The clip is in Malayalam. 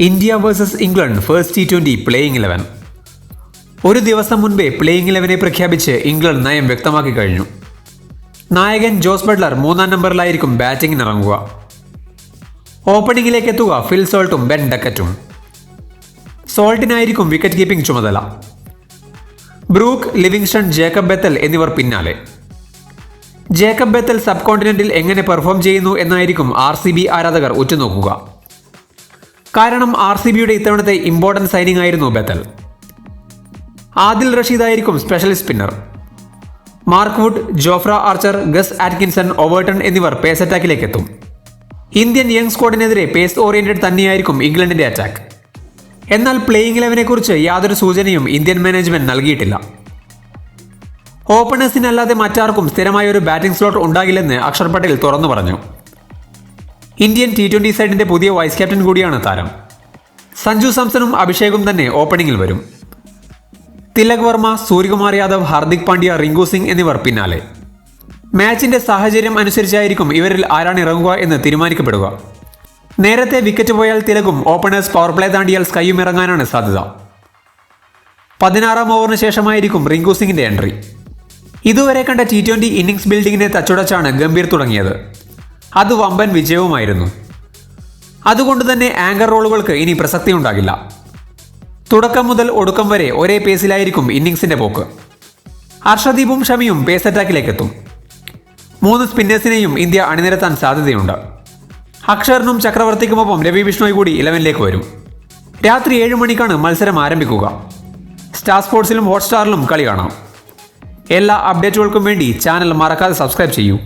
India versus England first T twenty playing eleven ഒരു ദിവസം മുൻപേ പ്ലേയിങ് ഇലവനെ പ്രഖ്യാപിച്ച് ഇംഗ്ലണ്ട് നയം വ്യക്തമാക്കി കഴിഞ്ഞു. നായകൻ ജോസ് ബട്ട്ലർ മൂന്നാം നമ്പറിലായിരിക്കും ബാറ്റിംഗിന് ഇറങ്ങുക. ഓപ്പണിംഗിലേക്ക് എത്തുക ഫിൽ സോൾട്ടും ബെൻ ഡക്കറ്റും സോൾട്ടിനായിരിക്കും വിക്കറ്റ് കീപ്പിംഗ് ചുമതല. ബ്രൂക്ക് ലിവിങ്സ്റ്റൺ ജേക്കബ് ബെത്തൽ എന്നിവർ പിന്നാലെ. ജേക്കബ് ബെത്തൽ സബ് കോണ്ടിനെന്റിൽ എങ്ങനെ പെർഫോം ചെയ്യുന്നു എന്നായിരിക്കും ആർ ആരാധകർ ഉറ്റുനോക്കുക. കാരണം ആർ സി ബിയുടെ ഇത്തവണത്തെ ഇമ്പോർട്ടന്റ് സൈനിങ് ആയിരുന്നു ബെത്തൽ. ആദിൽ റഷീദ് ആയിരിക്കും special spinner. Mark Wood Jofra Archer Gus Atkinson Overton എന്നിവർ പേസ് അറ്റാക്കിലേക്ക് എത്തും ഇന്ത്യൻ യങ് സ്ക്വാഡിനെതിരെ പേസ് ഓറിയന്റഡ് തന്നെയായിരിക്കും ഇംഗ്ലണ്ടിന്റെ അറ്റാക്ക് എന്നാൽ പ്ലേയിങ് ഇലവനെ കുറിച്ച് യാതൊരു സൂചനയും ഇന്ത്യൻ മാനേജ്മെന്റ് നൽകിയിട്ടില്ല. ഓപ്പണേഴ്സിനല്ലാതെ മറ്റാർക്കും സ്ഥിരമായ ഒരു ബാറ്റിംഗ് സ്ലോട്ട് ഉണ്ടാകില്ലെന്ന് അക്ഷർ പട്ടേൽ തുറന്നു പറഞ്ഞു. ഇന്ത്യൻ ടി ട്വന്റി സൈഡിന്റെ പുതിയ വൈസ് ക്യാപ്റ്റൻ കൂടിയാണ് താരം. സഞ്ജു സാംസണും അഭിഷേകും തന്നെ ഓപ്പണിംഗിൽ വരും. തിലക് വർമ്മ സൂര്യകുമാർ യാദവ് ഹാർദിക് പാണ്ഡ്യ റിങ്കു സിംഗ് എന്നിവർ പിന്നാലെ. മാച്ചിന്റെ സാഹചര്യം അനുസരിച്ചായിരിക്കും ഇവരിൽ ആരാണ് ഇറങ്ങുക എന്ന് തീരുമാനിക്കപ്പെടുക. നേരത്തെ വിക്കറ്റ് പോയാൽ തിലകും ഓപ്പണേഴ്സ് പവർ പ്ലേ താണ്ടിയാൽ സ്കൈയും ഇറങ്ങാനാണ് സാധ്യത. പതിനാറാം ഓവറിന് ശേഷമായിരിക്കും റിങ്കു സിംഗിന്റെ എൻട്രി. ഇതുവരെ കണ്ട ടി ട്വന്റി ഇന്നിംഗ്സ് ബിൽഡിങ്ങിനെ തച്ചുടച്ചാണ് ഗംഭീർ തുടങ്ങിയത്. അത് വമ്പൻ വിജയവുമായിരുന്നു. അതുകൊണ്ട് തന്നെ ആങ്കർ റോളുകൾക്ക് ഇനി പ്രസക്തി ഉണ്ടാകില്ല. തുടക്കം മുതൽ ഒടുക്കം വരെ ഒരേ പേസിലായിരിക്കും ഇന്നിങ്സിന്റെ പോക്ക്. അർഷദീപും ഷമിയും പേസ് അറ്റാക്കിലേക്ക് എത്തും മൂന്ന് സ്പിന്നേഴ്സിനെയും ഇന്ത്യ അണിനിരത്താൻ സാധ്യതയുണ്ട്. അക്ഷറിനും ചക്രവർത്തിക്കുമൊപ്പം രവി ബിഷ്ണോയ് കൂടി ഇലവനിലേക്ക് വരും. രാത്രി ഏഴ് മണിക്കാണ് മത്സരം ആരംഭിക്കുക. സ്റ്റാർ സ്പോർട്സിലും ഹോട്ട്സ്റ്റാറിലും കളി കാണാം. എല്ലാ അപ്ഡേറ്റുകൾക്കും വേണ്ടി ചാനൽ മറക്കാതെ സബ്സ്ക്രൈബ് ചെയ്യൂ.